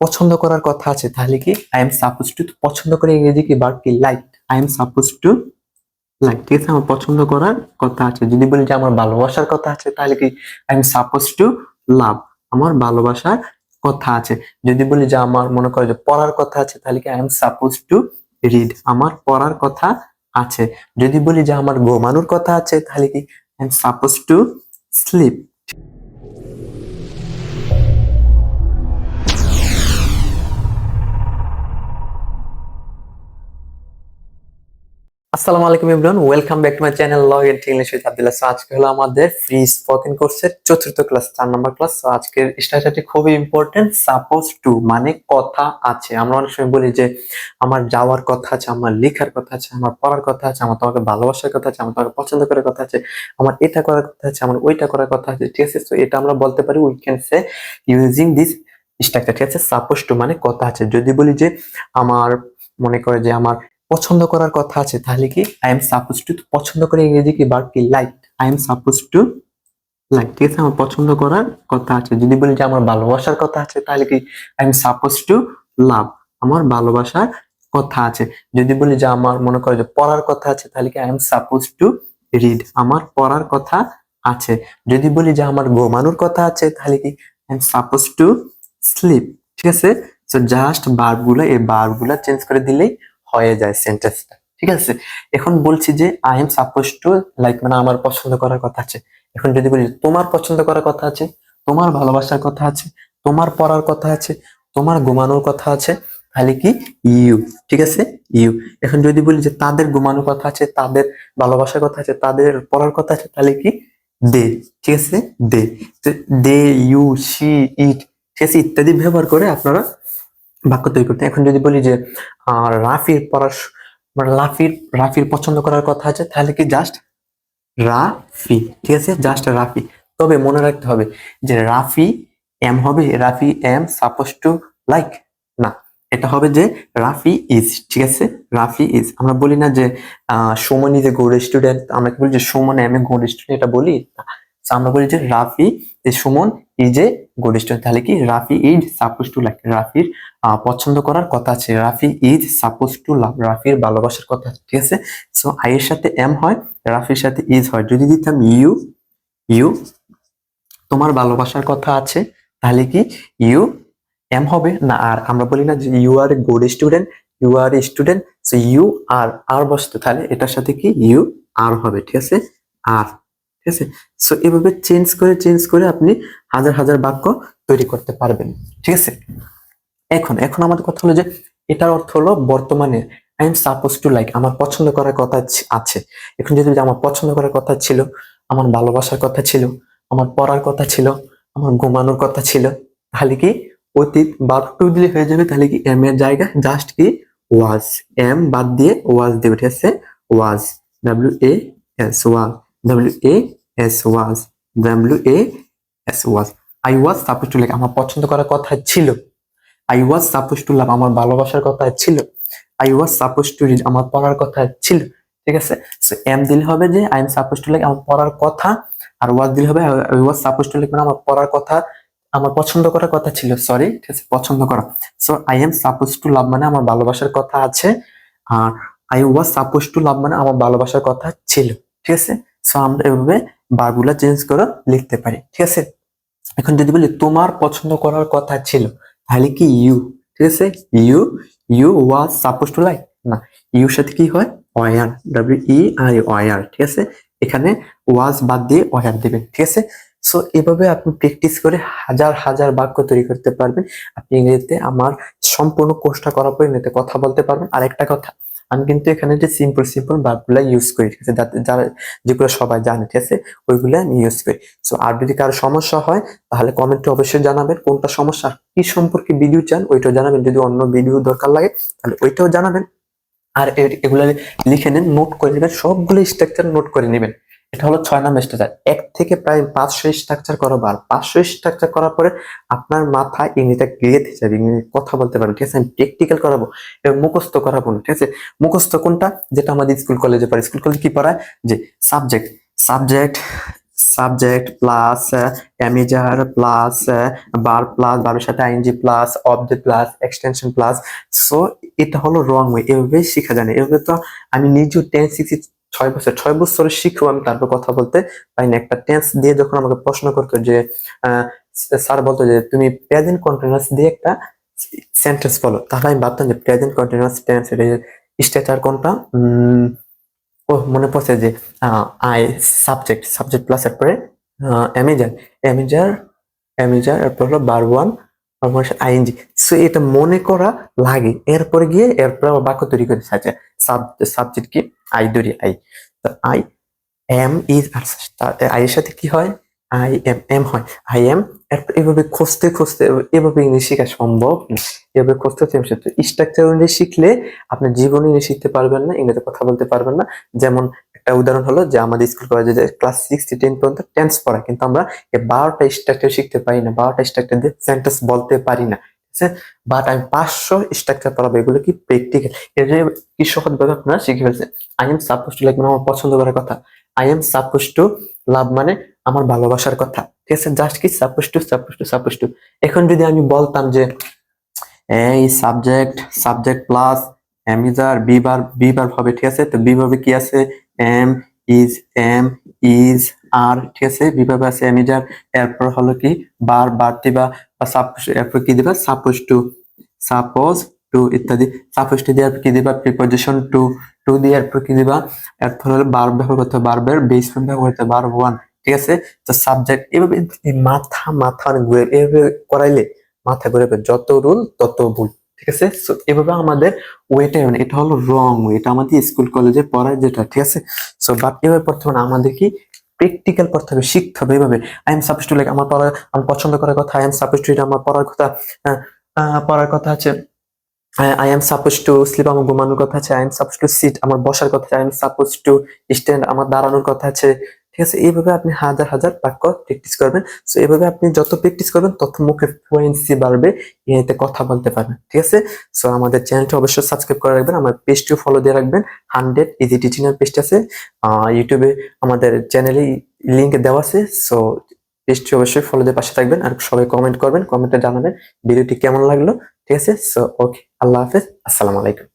পছন্দ করার কথা আছে, তাহলে কি? আই এম সাপোজ টু পছন্দ করে ইংরেজি কি? বার কি? Like I am suppose to like ঠিক আছে? আমার পছন্দ করার কথা আছে। যদি বলি যে আমার ভালোবাসার কথা আছে, তাহলে কি? I am suppose to love আমার ভালোবাসার কথা আছে। যদি বলি যে আমার, মনে করো যে পড়ার কথা আছে, তাহলে কি? I am suppose to read আমার পড়ার কথা আছে। যদি বলি যে আমার ঘুমানোর কথা আছে, তাহলে কি? I am suppose to sleep আসসালামু আলাইকুম everyone, welcome back to my channel log in English with Abdullah. So আজকে হলো আমাদের ফ্রি স্পোকেন কোর্সের চতুর্থ ক্লাস চার নাম্বার ক্লাস সো আজকের স্ট্রাকচারটি খুবই ইম্পর্টেন্ট সাপোজ টু মানে কথা আছে। আমরা অনেক সময় বলি যে, আমার যাওয়ার কথা আছে, আমার লেখার কথা আছে, আমার পড়ার কথা আছে, আমার তোমাকে ভালোবাসার কথা আছে, আমার তোমাকে পছন্দ করার কথা আছে, আমার এটা করার কথা আছে, আমার ওইটা করার কথা আছে। ঠিক আছে? তো এটা আমরা বলতে পারি we can say using this structure ঠিক আছে? সাপোজ টু মানে কথা আছে। যদি বলি যে, আমার মনে করে যে, আমার পছন্দ করার কথা আছে, তাহলে কি? আই এম সাপোজ টু পছন্দ করে ইংরেজি কি? বার কি? Like I am suppose to like ঠিক আছে? আমার পছন্দ করার কথা আছে। যদি বলি যে আমার ভালোবাসার কথা আছে, তাহলে কি? I am suppose to love আমার ভালোবাসার কথা আছে। যদি বলি যে আমার, মনে করো যে পড়ার কথা আছে, তাহলে কি? I am suppose to read আমার পড়ার কথা আছে। যদি বলি যে আমার ঘুমানোর কথা আছে, তাহলে কি? I am suppose to sleep ঠিক আছে? তো জাস্ট বার্বগুলো এই বার্বগুলো চেঞ্জ করে দিলেই হয়ে যায় সেন্টেন্সটা ঠিক আছে? এখন বলছি যে I am suppose to like মানে আমার পছন্দ করার কথা আছে। এখন যদি বলি তোমার পছন্দ করার কথা আছে, তোমার ভালোবাসার কথা আছে, তোমার পড়ার কথা আছে, তোমার ঘুমানোর কথা আছে, তাহলে কি? ইউ ঠিক আছে? ইউ এখন যদি বলি যে, তাদের ঘুমানোর কথা আছে, তাদের ভালোবাসার কথা আছে, তাদের পড়ার কথা আছে, তাহলে কি? দে ঠিক আছে? দে দে ইউ সি ইট ঠিক আছে? ইত্যাদি ব্যবহার করে আপনারা বাক্য তৈরি করতে। এখন যদি বলি যে রাফির পড়ার মানে রাফির রাফির পছন্দ করার কথা আছে, তাহলে কি জাস্ট রাফি, ঠিক আছে? জাস্ট রাফি। তবে মনে রাখতে হবে যে, রাফি এম হবে, Rafi am suppose to like না। এটা হবে যে, রাফি ইজ ঠিক আছে? রাফি ইজ আমরা বলি না যে Sumon is a good student আমরা কি বলি যে, Sumon am a good student এটা বলি না। আমরা বলি যে, রাফি যে Sumon is a good student তাহলে কি Rafi is suppose to like রাফির পছন্দ করার কথা আছে। Rafi is suppose to love রাফির ভালোবাসার কথা, ঠিক আছে? সো আই এর সাথে এম হয় রাফির সাথে ইজ হয়। যদি দিতাম ইউ ইউ তোমার ভালোবাসার কথা আছে, তাহলে কি ইউ এম হবে। না, আর আমরা বলি না যে you are a good student you are a student so you are are বসতো। তাহলে এটার সাথে কি ইউ আর হবে, ঠিক আছে? আর ঠিক আছে? সো এভাবে চেঞ্জ করে চেঞ্জ করে আপনি হাজার হাজার বাক্য তৈরি করতে পারবেন। ঠিক আছে? এখন এখন আমাদের কথা হলো যে, এটার অর্থ হলো বর্তমানে I am suppose to like আমার পছন্দ করার কথা আছে এখন যদি আমার পছন্দ করার কথা ছিল, আমার ভালোবাসার কথা ছিল, আমার পড়ার কথা ছিল, আমার ঘুমানোর কথা ছিল, তাহলে কি অতীত বাদ টু দিলে হয়ে যাবে? তাহলে কি এম এর জায়গা? জাস্ট কি? ওয়াজ এম বাদ দিয়ে ওয়াজ দিয়ে আছে? Was W S was W A S was W A S was I was suppose to like আমার পছন্দ করার কথা ছিল। I was suppose to love আমার ভালোবাসার কথা ছিল। I was suppose to read আমার পড়ার কথা ছিল। ঠিক আছে? সো এম দিলে হবে যে I am suppose to like আমার পড়ার কথা, আর ওয়াজ দিলে হবে I was suppose to like আমার পড়ার কথা, আমার পছন্দ করার কথা ছিল। সরি ঠিক আছে? পছন্দ করা। So I am suppose to love মানে আমার ভালোবাসার কথা আছে, আর I was suppose to love মানে আমার ভালোবাসার কথা ছিল। ঠিক আছে? সো আমরা এভাবে বারগুলা চেঞ্জ করে লিখতে পারি, ঠিক আছে? এখন যদি বলি তোমার পছন্দ করার কথা ছিল, তাহলে কি ইউ ঠিক আছে? You you was suppose to like না ইউর সাথে কি হয়? Were W E R were ঠিক আছে? এখানে ওয়াজ বাদ দিয়ে ওয়ার দেবেন, ঠিক আছে? সো এভাবে আপনি প্র্যাকটিস করে হাজার হাজার বাক্য তৈরি করতে পারবেন। আপনি ইংরেজিতে আমার সম্পূর্ণ কোর্সটা করার পর ইংরেজিতে কথা বলতে পারবেন। আর একটা কথা আমি কিন্তু এখানে যে সিম্পল সিম্পল বাক্যগুলো ইউজ করি, ঠিক আছে? যারা যেগুলো সবাই জানে, ঠিক আছে? ওইগুলো আমি ইউজ করি। সো আর যদি কারও সমস্যা হয়, তাহলে কমেন্টে অবশ্যই জানাবেন। কোনটা সমস্যা, কি সম্পর্কে ভিডিও চান, ওইটাও জানাবেন। যদি অন্য ভিডিও দরকার লাগে, তাহলে ওইটাও জানাবেন। আর এগুলা লিখে নেন নোট করে নেবেন, সবগুলো স্ট্রাকচার নোট করে নেবেন। এটা হলো ছয় নাম্বার স্ট্রাকচার। এক থেকে প্রায় পাঁচশো স্ট্রাকচার করাবো আর পাঁচশো স্ট্রাকচার করার পরে আপনার মাথায় ইংরেজিটা গেঁথে যাবে, ইংরেজি কথা বলতে পারবেন ঠিক আছে? আমি প্র্যাকটিক্যাল করাবো এবং মুখস্থ করাবো না, ঠিক আছে? মুখস্থ কোনটা? যেটা আমাদের স্কুল কলেজে পড়ে স্কুল কলেজে কি পড়ায়? যে subject subject subject plus am is are plus bar plus বারের সাথে ING plus object plus extension plus so এটা হলো রং ওয়ে এভাবে শেখা যায় না। এভাবে তো আমি নিজেও টেন শিখছি ছয় বছর, ছয় বছরের শিখেও আমি তারপর কথা বলতে পারি না একটা টেন্স দিয়ে যখন আমাকে প্রশ্ন করতো যে স্যার বলতো যে, তুমি প্রেজেন্ট কন্টিনিউয়াস দিয়ে একটা সেন্টেন্স বলো। তাহলে আমি ভাবতাম যে প্রেজেন্ট কন্টিনিউয়াস টেন্স এটা কোনটা? ও মনে পড়ছে যে আই সাবজেক্ট সাবজেক্ট প্লাস এরপরে অ্যামেজার অ্যামেজার অ্যামেজার এরপর হলো বার ওয়ান আইএনজি। সো এটা মনে করা লাগে। এরপরে গিয়ে এরপর বাক্য তৈরি করে। সাজা সাবজেক্ট কি? আই ধরি আই তো আই এম ইজ আই এর সাথে কি হয়? আই এম এম হয়। আই এম এরপর এভাবে খুঁজতে খুঁজতে, এভাবে ইংলিশ শেখা সম্ভব এভাবে খুঁজতে খুঁজতে স্ট্রাকচার অনুযায়ী শিখলে আপনি জীবনে ইংলিশ শিখতে পারবেন না, ইংরেজিতে কথা বলতে পারবেন না। যেমন একটা উদাহরণ হলো যে আমাদের স্কুল কলেজে যে ক্লাস সিক্স থেকে টেন পর্যন্ত টেন্স পড়া, কিন্তু আমরা বারোটা স্ট্রাকচার শিখতে পারি না, বারোটা স্ট্রাকচার দিয়ে সেন্টেন্স বলতে পারি না বাট আমি পাঁচশো স্ট্রাকচার পড়াবো, এগুলো কি প্র্যাকটিক্যাল যে কি সহজ ভাবে আপনারা শিখে ফেলছে। I am suppose to like মানে আমার পছন্দ করার কথা। I am suppose to love মানে আমার ভালোবাসার কথা, ঠিক আছে? জাস্ট কি? Suppose to suppose to suppose to এখন যদি আমি বলতাম যে, এই subject subject plus am is are be bar be বার হবে, ঠিক আছে? তো বি ভাবে কি আছে? Am is am is are, ঠিক আছে? বি ভাবে আছে এমিজার এরপর হলো কি? বার দিবা, বা এরপর কি দিবা? সাপোজ টু সাপোজ টু ইত্যাদি। সাপোজ টু দিয়ে কি দিবা? প্রিপোজিশন টু টু দিয়ে এরপর কি দিবা? এরপর হলো বার ব্যবহার করতে বারবার বেস ফর্ম ব্যবহার করতে বার ওয়ান ঠিক আছে? তো সাবজেক্ট এভাবে মাথা মাথা ঘুরে, এভাবে করাইলে মাথা ঘুরে। যত রুল তত ভুল। ঠিক আছে? সো এভাবে আমাদের ওয়েটা এটা হলো রং ওয়ে এটা আমাদের স্কুল কলেজে পড়ায় যেটা ঠিক আছে? সো বাট এভাবে পড়তে হবে আমাদের কি প্র্যাকটিক্যাল পড়তে হবে শিখতে হবে এভাবে। I am suppose to like আমার পড়া আমার পছন্দ করার কথা আই এম সাপোজ টু এটা আমার পড়ার কথা আহ, পড়ার কথা আছে I am suppose to sleep আমার ঘুমানোর কথা আছে I am suppose to sit আমার বসার কথা আছে I am suppose to stand আমার দাঁড়ানোর কথা আছে ঠিক আছে? এইভাবে আপনি হাজার হাজার বাক্য প্র্যাকটিস করবেন। সো এইভাবে আপনি যত প্র্যাকটিস করবেন, তত মুখের ফ্লুয়েন্সি বাড়বে। এতে কথা বলতে পারবেন, ঠিক আছে? সো আমাদের চ্যানেলটা অবশ্যই সাবস্ক্রাইব করে রাখবেন, আমার পেজটিও ফলো দিয়ে রাখবেন। হান্ড্রেড ইজি টিচিং এর পেজটা আছে। ইউটিউবে আমাদের চ্যানেলে লিঙ্ক দেওয়া আছে। সো পেজটি অবশ্যই ফলো দিয়ে পাশে থাকবেন আর সবাই কমেন্ট করবেন কমেন্টে জানাবেন ভিডিওটি কেমন লাগল, ঠিক আছে? সো ওকে আল্লাহ হাফেজ, আসসালামু আলাইকুম।